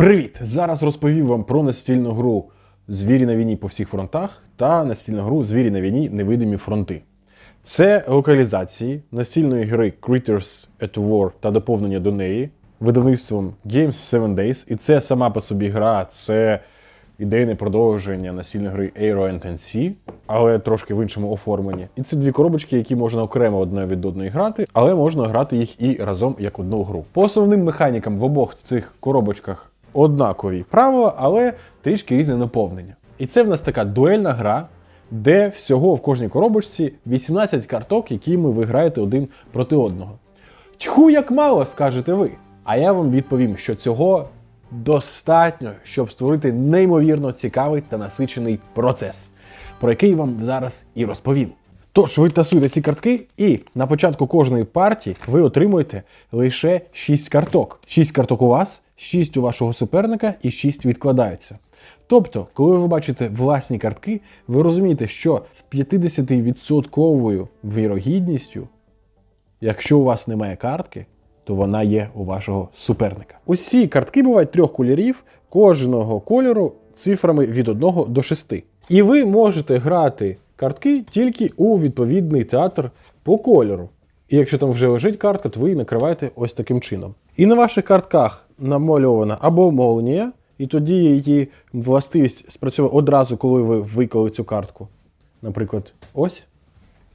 Привіт! Зараз розповім вам про настільну гру Звірі на війні по всіх фронтах та настільну гру Звірі на війні Невидимі фронти. Це локалізації настільної гри Critters at War та доповнення до неї видавництвом Games 7 Days. І це сама по собі гра, це ідейне продовження настільної гри Aero NC, але трошки в іншому оформленні. І це дві коробочки, які можна окремо одне від одної грати, але можна грати їх і разом як одну гру. По основним механікам в обох цих коробочках однакові правила, але трішки різне наповнення. І це в нас така дуельна гра, де всього в кожній коробочці 18 карток, якими ви граєте один проти одного. Тьху, як мало, скажете ви. А я вам відповім, що цього достатньо, щоб створити неймовірно цікавий та насичений процес, про який вам зараз і розповім. Тож ви тасуєте ці картки, і на початку кожної партії ви отримуєте лише 6 карток. 6 карток у вас, 6 у вашого суперника і 6 відкладаються. Тобто, коли ви бачите власні картки, ви розумієте, що з 50% вірогідністю Якщо у вас немає картки, то вона є у вашого суперника. Усі картки бувають трьох кольорів, кожного кольору цифрами від 1 до 6. І ви можете грати картки тільки у відповідний театр по кольору. І якщо там вже лежить картка, то ви її накриваєте ось таким чином. І на ваших картках намальована або молнія, і тоді її властивість спрацьовує одразу, коли ви виклали цю картку. Наприклад, ось.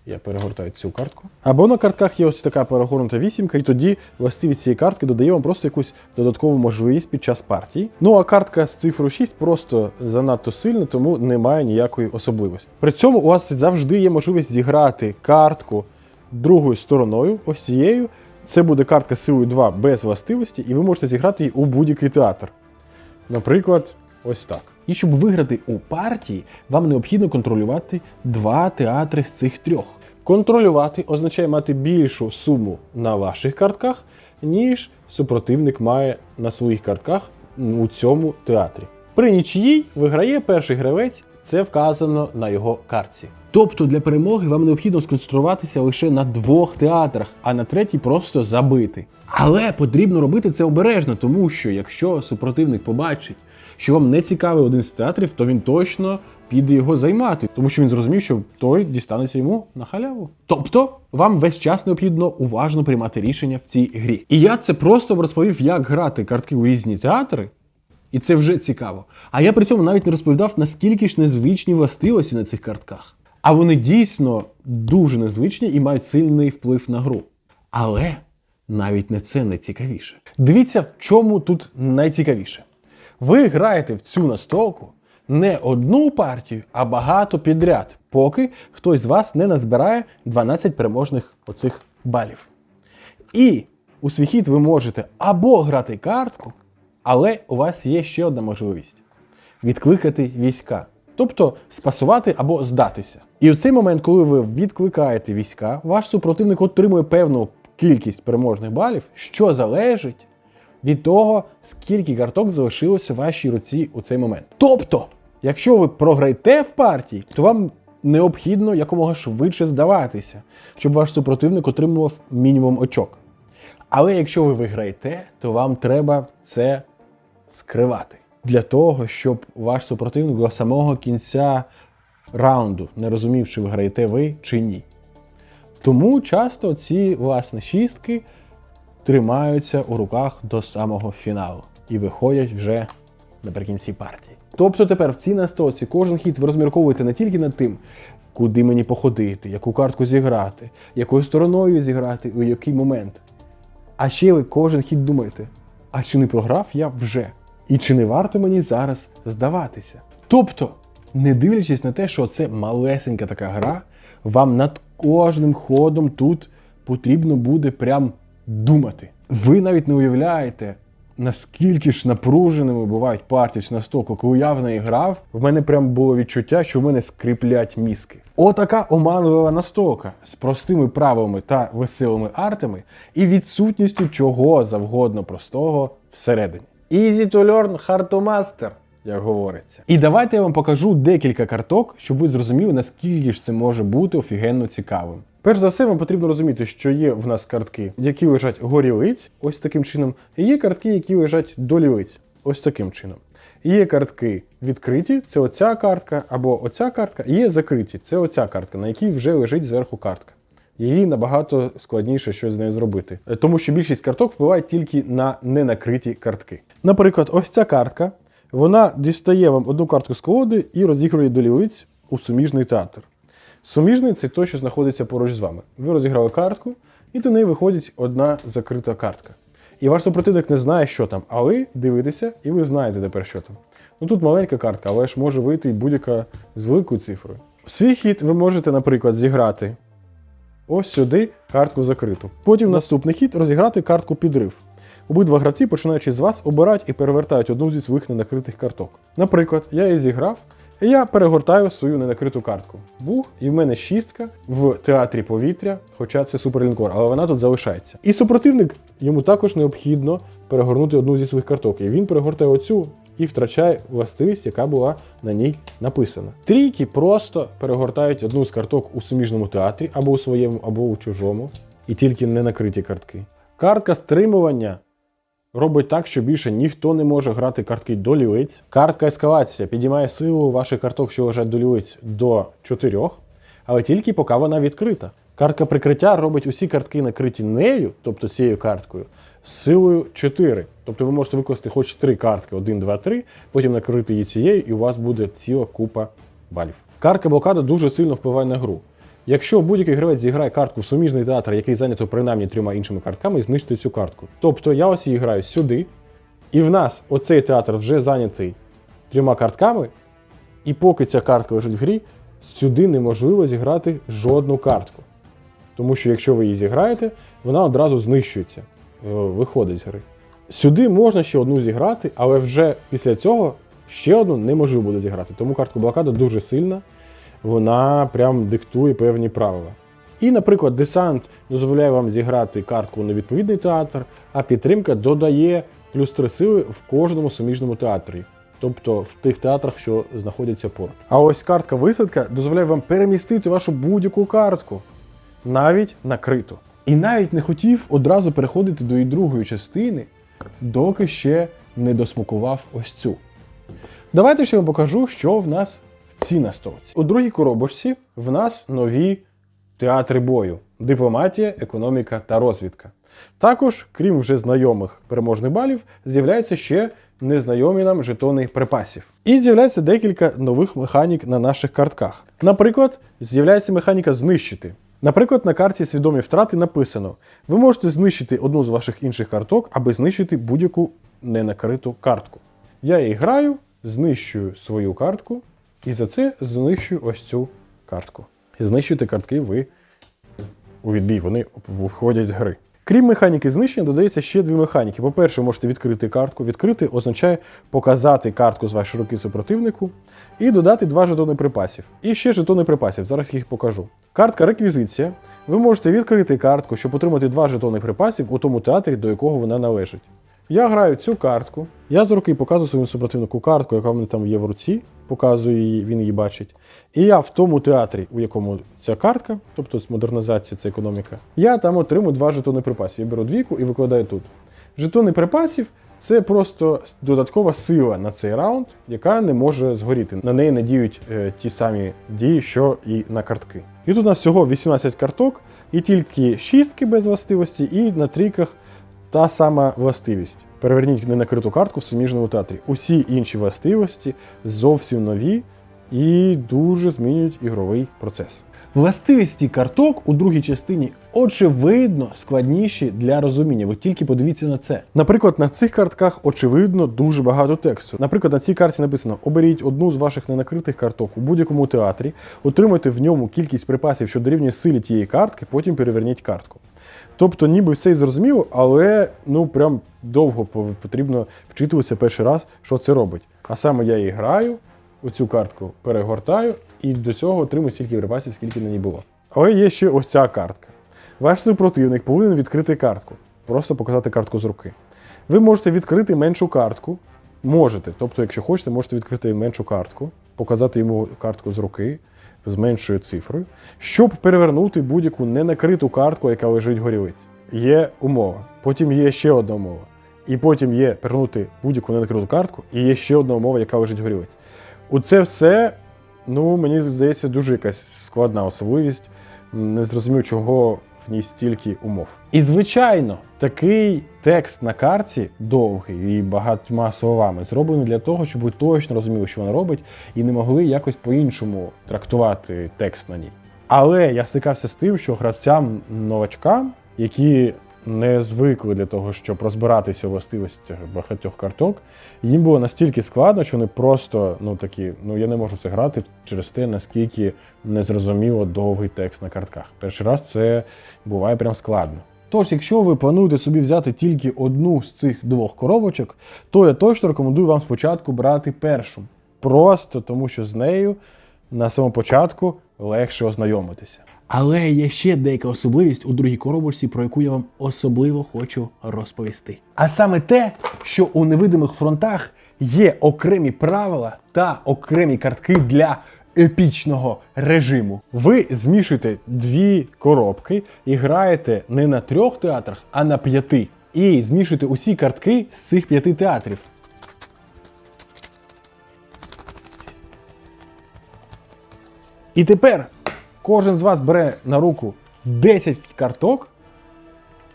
Я перегортаю цю картку. Або на картках є ось така перегорнута вісімка, і тоді властивість цієї картки додає вам просто якусь додаткову можливість під час партії. Ну а картка з цифрою 6 просто занадто сильна, тому немає ніякої особливості. При цьому у вас завжди є можливість зіграти картку другою стороною, ось цією. Це буде картка з силою 2 без властивості, і ви можете зіграти її у будь-який театр. Наприклад, ось так. І щоб виграти у партії, вам необхідно контролювати два театри з цих трьох. Контролювати означає мати більшу суму на ваших картках, ніж супротивник має на своїх картках у цьому театрі. При нічиїй виграє перший гравець, це вказано на його картці. Тобто для перемоги вам необхідно сконцентруватися лише на двох театрах, а на третій просто забити. Але потрібно робити це обережно, тому що якщо супротивник побачить, що вам не цікавий один з театрів, то він точно піде його займати, тому що він зрозумів, що той дістанеться йому на халяву. Тобто вам весь час необхідно уважно приймати рішення в цій грі. І я це просто розповів, як грати картки у різні театри. І це вже цікаво. А я при цьому навіть не розповідав, наскільки ж незвичні властивості на цих картках. А вони дійсно дуже незвичні і мають сильний вплив на гру. Але навіть не це найцікавіше. Дивіться, в чому тут найцікавіше. Ви граєте в цю настолку не одну партію, а багато підряд, поки хтось з вас не назбирає 12 переможних оцих балів. І у свій хід ви можете або грати картку, але у вас є ще одна можливість відкликати війська. Тобто спасувати або здатися. І в цей момент, коли ви відкликаєте війська, ваш супротивник отримує певну кількість переможних балів, що залежить від того, скільки карток залишилося в вашій руці у цей момент. Тобто, якщо ви програєте в партії, то вам необхідно якомога швидше здаватися, щоб ваш супротивник отримував мінімум очок. Але якщо ви виграєте, то вам треба це скривати. Для того, щоб ваш супротивник до самого кінця раунду не розумів, чи виграєте ви чи ні. Тому часто ці власне шістки тримаються у руках до самого фіналу і виходять вже наприкінці партії. Тобто тепер в цій настолці кожен хід ви розмірковуєте не тільки над тим, куди мені походити, яку картку зіграти, якою стороною зіграти, у який момент. А ще ви кожен хід думаєте, а чи не програв я вже? І чи не варто мені зараз здаватися? Тобто, не дивлячись на те, що це малесенька така гра, вам над кожним ходом тут потрібно буде прям думати. Ви навіть не уявляєте, наскільки ж напруженими бувають партії на столку. Коли я в неї грав, в мене прям було відчуття, що в мене скріплять мізки. Отака оманлива настолка з простими правилами та веселими артами і відсутністю чого завгодно простого всередині. Easy to learn, hard to master, як говориться. І давайте я вам покажу декілька карток, щоб ви зрозуміли, наскільки ж це може бути офігенно цікавим. Перш за все, вам потрібно розуміти, що є в нас картки, які лежать горі лиць, ось таким чином, і є картки, які лежать долі лиць. ось таким чином. Є картки відкриті, це оця картка, або оця картка, і є закриті, це оця картка, на якій вже лежить зверху картка. Її набагато складніше щось з нею зробити, Е, тому що більшість карток впливає тільки на ненакриті картки. Наприклад, ось ця картка, вона дістає вам одну картку з колоди і розігрує до лівиць у суміжний театр. Суміжний це той, що знаходиться поруч з вами. Ви розіграли картку, і до неї виходить одна закрита картка. І ваш супротивник не знає, що там, а ви дивитеся, і ви знаєте тепер, що там. Ну тут маленька картка, але ж може вийти будь-яка з великою цифрою. В свій хід ви можете, наприклад, зіграти ось сюди картку закриту. Потім наступний хід розіграти картку підрив. Обидва гравці, починаючи з вас, обирають і перевертають одну зі своїх ненакритих карток. Наприклад, я її зіграв, і я перегортаю свою ненакриту картку. Бух, і в мене шістка в театрі повітря, хоча це суперлінкор, але вона тут залишається. І супротивник йому також необхідно перегорнути одну зі своїх карток. І він перегортає оцю і втрачає властивість, яка була на ній написана. Трійки просто перегортають одну з карток у суміжному театрі, або у своєму, або у чужому, і тільки не накриті картки. Картка стримування робить так, що більше ніхто не може грати картки до лілиць. Картка ескалація підіймає силу ваших карток, що лежать до лілиць, до 4, але тільки поки вона відкрита. Картка прикриття робить усі картки, накриті нею, тобто цією карткою, силою 4. Тобто ви можете викласти хоч 3 картки, 1, 2, 3, потім накрити її цією, і у вас буде ціла купа балів. Картка блокада дуже сильно впливає на гру. Якщо будь-який гравець зіграє картку в суміжний театр, який зайнято принаймні трьома іншими картками, знищити цю картку. Тобто я ось її граю сюди, і в нас оцей театр вже зайнятий трьома картками, і поки ця картка лежить в грі, сюди неможливо зіграти жодну картку. Тому що якщо ви її зіграєте, вона одразу знищується, виходить з гри. Сюди можна ще одну зіграти, але вже після цього ще одну неможливо буде зіграти. Тому картка блокада дуже сильна, вона прям диктує певні правила. І, наприклад, десант дозволяє вам зіграти картку у невідповідний театр, а підтримка додає плюс 3 сили в кожному суміжному театрі, тобто в тих театрах, що знаходяться поруч. А ось картка висадка дозволяє вам перемістити вашу будь-яку картку, навіть накриту. І навіть не хотів одразу переходити до її другої частини, доки ще не досмакував ось цю. Давайте ще вам покажу, що в нас в цій настолці. У другій коробочці в нас нові театри бою: дипломатія, економіка та розвідка. Також, крім вже знайомих переможних балів, з'являються ще незнайомі нам жетони припасів. І з'являється декілька нових механік на наших картках. Наприклад, з'являється механіка знищити. Наприклад, на карті свідомі втрати написано: ви можете знищити одну з ваших інших карток, аби знищити будь-яку ненакриту картку. Я її граю, знищую свою картку, і за це знищую ось цю картку. Знищуєте картки ви у відбій, вони входять з гри. Крім механіки знищення, додається ще дві механіки. По-перше, можете відкрити картку. Відкрити означає показати картку з вашої руки супротивнику і додати два жетони припасів. І ще жетони припасів. Зараз їх покажу. Картка реквізиція. Ви можете відкрити картку, щоб отримати два жетони припасів у тому театрі, до якого вона належить. Я граю цю картку. Я з руки показую своєму супротивнику картку, яка в мене там є в руці, показую її, він її бачить. І я в тому театрі, у якому ця картка, тобто з модернізація, це економіка, я там отримую два жетони припасів. Я беру двійку і викладаю тут. Жетони припасів це просто додаткова сила на цей раунд, яка не може згоріти. На неї не діють е, ті самі дії, що і на картки. І тут у нас всього 18 карток, і тільки шістки без властивості, і на трійках та сама властивість. Переверніть ненакриту картку в суміжному театрі. Усі інші властивості зовсім нові і дуже змінюють ігровий процес. Властивості карток у другій частині очевидно складніші для розуміння. Ви тільки подивіться на це. Наприклад, на цих картках очевидно дуже багато тексту. Наприклад, на цій карті написано: оберіть одну з ваших ненакритих карток у будь-якому театрі, отримайте в ньому кількість припасів, що дорівнює силі тієї картки, потім переверніть картку. Тобто, ніби все і зрозуміло, але ну прям довго потрібно вчитуватися перший раз, що це робить. А саме я її граю, оцю картку перегортаю і до цього отримую стільки припасів, скільки на ній було. Але є ще ось ця картка. Ваш супротивник повинен відкрити картку, просто показати картку з руки. Ви можете відкрити меншу картку. Можете, тобто, якщо хочете, можете відкрити меншу картку, показати йому картку з руки з меншою цифрою, щоб перевернути будь-яку ненакриту картку, яка лежить горілиць. Є умова. Потім є ще одна умова. і потім є перевернути будь-яку ненакриту картку, і є ще одна умова, яка лежить горілиць. У це все, ну мені здається, дуже якась складна особливість. Не зрозумів, чого в ній стільки умов. І звичайно, такий текст на карті довгий і багатьма словами зроблений для того, щоб ви точно розуміли, що вона робить, і не могли якось по-іншому трактувати текст на ній. Але я стикався з тим, що гравцям новачкам, які не звикли для того, щоб розбиратися у властивостях багатьох карток, їм було настільки складно, що вони просто ну такі, ну я не можу це грати через те, наскільки незрозуміло довгий текст на картках. Перший раз це буває прям складно. Тож, якщо ви плануєте собі взяти тільки одну з цих двох коробочок, то я точно рекомендую вам спочатку брати першу. Просто тому, що з нею на самому початку легше ознайомитися. Але є ще деяка особливість у другій коробочці, про яку я вам особливо хочу розповісти. А саме те, що у невидимих фронтах є окремі правила та окремі картки для епічного режиму. Ви змішуєте дві коробки і граєте не на трьох театрах, а на п'яти. І змішуєте усі картки з цих п'яти театрів. І тепер кожен з вас бере на руку 10 карток,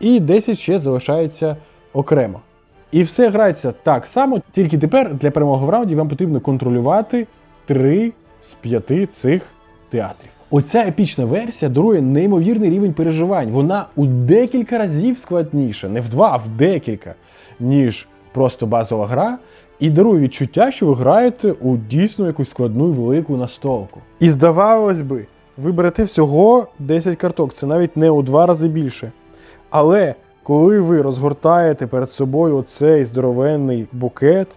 і 10 ще залишається окремо. І все грається так само, тільки тепер для перемоги в раунді вам потрібно контролювати 3 з 5 цих театрів. Оця епічна версія дарує неймовірний рівень переживань. Вона у декілька разів складніша, не в два, а в декілька, ніж просто базова гра, і дарує відчуття, що ви граєте у дійсно якусь складну і велику настолку. І здавалось би, ви берете всього 10 карток, це навіть не у два рази більше. Але коли ви розгортаєте перед собою оцей здоровенний букет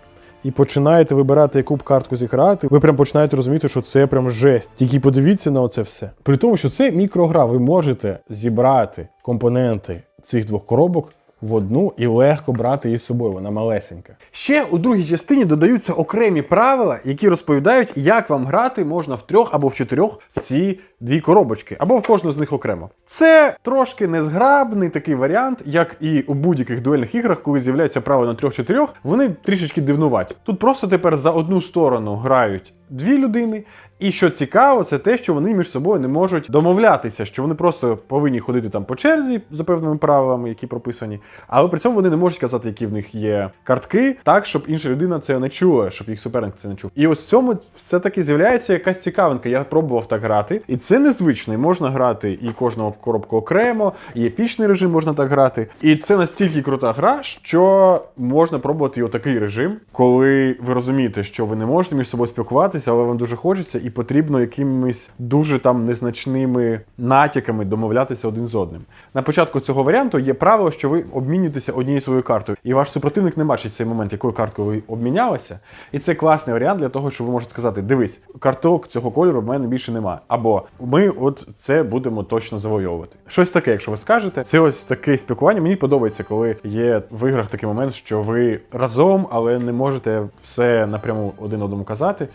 і починаєте вибирати, яку б картку зіграти, ви прям починаєте розуміти, що це прям жесть. Тільки подивіться на оце все. При тому, що це мікрогра, ви можете зібрати компоненти цих двох коробок. В одну і легко брати її з собою, вона малесенька. Ще у другій частині додаються окремі правила, які розповідають, як вам грати можна в трьох або в чотирьох в ці дві коробочки, або в кожну з них окремо. Це трошки незграбний такий варіант, як і у будь-яких дуельних іграх, коли з'являється право на трьох-чотирьох, вони трішечки дивнуваті. Тут просто тепер за одну сторону грають дві людини. І що цікаво, це те, що вони між собою не можуть домовлятися, що вони просто повинні ходити там по черзі за певними правилами, які прописані, але при цьому вони не можуть казати, які в них є картки, так щоб інша людина це не чула, щоб їх суперник це не чув. І ось в цьому все-таки з'являється якась цікавинка. Я пробував так грати, і це незвично. І можна грати і кожного коробку окремо, і епічний режим можна так грати. І це настільки крута гра, що можна пробувати і отакий режим, коли ви розумієте, що ви не можете між собою спілкуватися, але вам дуже хочеться, і потрібно якимись дуже там незначними натяками домовлятися один з одним. На початку цього варіанту є правило, що ви обмінюєтеся однією своєю картою, і ваш супротивник не бачить цей момент, якою карткою ви обмінялися. І це класний варіант для того, щоб ви можете сказати: дивись, карток цього кольору в мене більше немає. Або ми от це будемо точно завойовувати. Щось таке, якщо ви скажете, це ось таке спілкування. Мені подобається, коли є в іграх такий момент, що ви разом, але не можете все напряму один одному казати.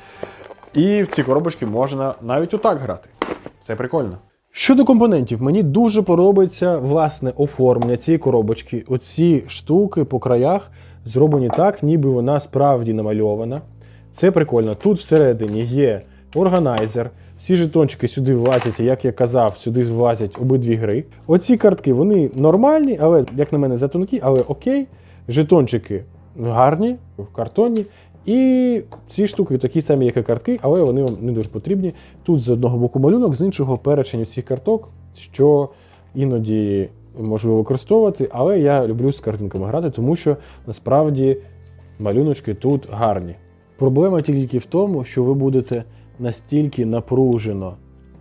І в ці коробочки можна навіть отак грати. Це прикольно. Щодо компонентів, мені дуже подобається власне оформлення цієї коробочки. Оці штуки по краях зроблені так, ніби вона справді намальована. Це прикольно. Тут всередині є органайзер. Всі жетончики сюди влазять, як я казав, сюди влазять обидві гри. Оці картки вони нормальні, але, як на мене, затонкі, але окей. Жетончики гарні, картонні. І ці штуки такі самі, як і картки, але вони вам не дуже потрібні. Тут з одного боку малюнок, з іншого перечень цих карток, що іноді можливо використовувати, але я люблю з картинками грати, тому що насправді малюночки тут гарні. Проблема тільки в тому, що ви будете настільки напружено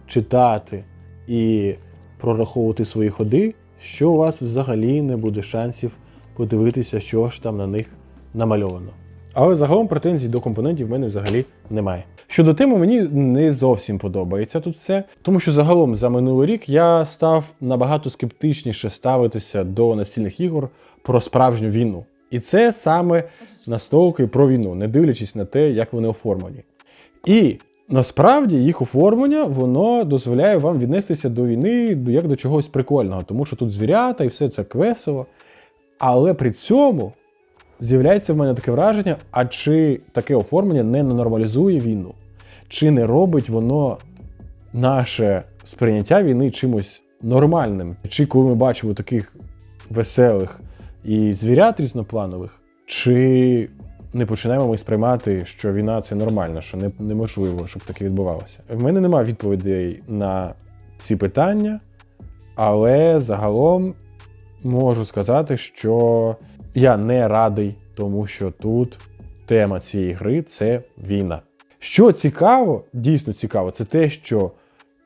читати і прораховувати свої ходи, що у вас взагалі не буде шансів подивитися, що ж там на них намальовано. Але загалом претензій до компонентів в мене взагалі немає. Щодо теми, мені не зовсім подобається тут все, тому що загалом за минулий рік я став набагато скептичніше ставитися до настільних ігор про справжню війну. І це саме настолки про війну, не дивлячись на те, як вони оформлені. І насправді їх оформлення воно дозволяє вам віднестися до війни як до чогось прикольного, тому що тут звірята і все це весело. Але при цьому з'являється в мене таке враження, а чи таке оформлення не нормалізує війну? Чи не робить воно наше сприйняття війни чимось нормальним? Чи коли ми бачимо таких веселих і звірят різнопланових, чи не починаємо ми сприймати, що війна це нормально, що не, неможливо, щоб таке відбувалося? В мене немає відповідей на ці питання, але загалом можу сказати, що я не радий, тому що тут тема цієї гри це війна. Що цікаво, дійсно цікаво, це те, що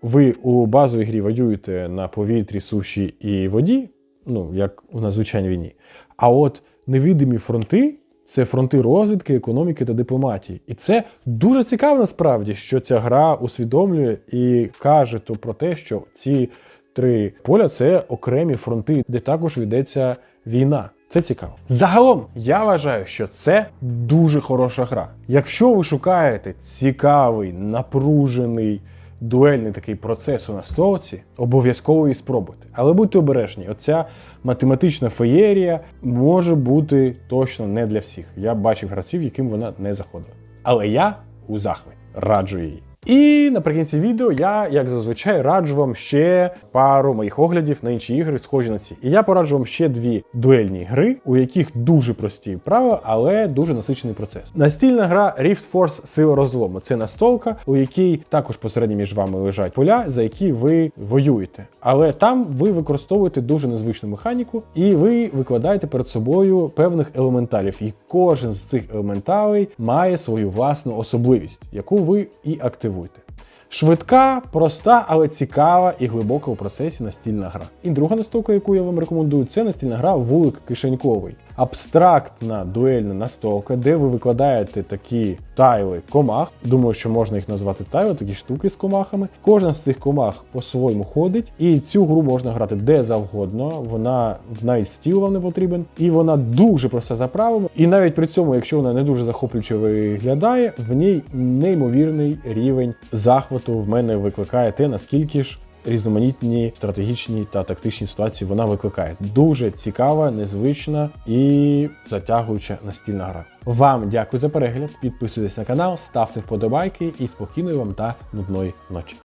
ви у базовій грі воюєте на повітрі, суші і воді, ну як у нас звичайній війні. А от невидимі фронти це фронти розвідки, економіки та дипломатії. І це дуже цікаво насправді, що ця гра усвідомлює і каже то про те, що ці три поля це окремі фронти, де також ведеться війна. Це цікаво. Загалом я вважаю, що це дуже хороша гра. Якщо ви шукаєте цікавий, напружений дуельний такий процес у настолці, обов'язково її спробуйте. Але будьте обережні, оця математична феєрія може бути точно не для всіх. Я бачив гравців, яким вона не заходила. Але я у захваті раджу її. І наприкінці відео я, як зазвичай, раджу вам ще пару моїх оглядів на інші ігри, схожі на ці. І я пораджу вам ще дві дуельні гри, у яких дуже прості правила, але дуже насичений процес. Настільна гра Rift Force Сила розлому. Це настолка, у якій також посередньо між вами лежать поля, за які ви воюєте. Але там ви використовуєте дуже незвичну механіку, і ви викладаєте перед собою певних елементалів. І кожен з цих елементалей має свою власну особливість, яку ви і активуєте. Швидка, проста, але цікава і глибока у процесі настільна гра. І друга настолка, яку я вам рекомендую, це настільна гра Вулик Кишеньковий. Абстрактна дуельна настолка, де ви викладаєте такі тайли комах. Думаю, що можна їх назвати тайли, такі штуки з комахами. Кожна з цих комах по-своєму ходить, і цю гру можна грати де завгодно. Вона навіть стіл вам не потрібен, і вона дуже проста за правилами. І навіть при цьому, якщо вона не дуже захоплююче виглядає, в ній неймовірний рівень захвату в мене викликає те, наскільки ж різноманітні стратегічні та тактичні ситуації вона викликає. Дуже цікава, незвична і затягуюча настільна гра. Вам дякую за перегляд. Підписуйтесь на канал, ставте вподобайки і спокійної вам та нудної ночі.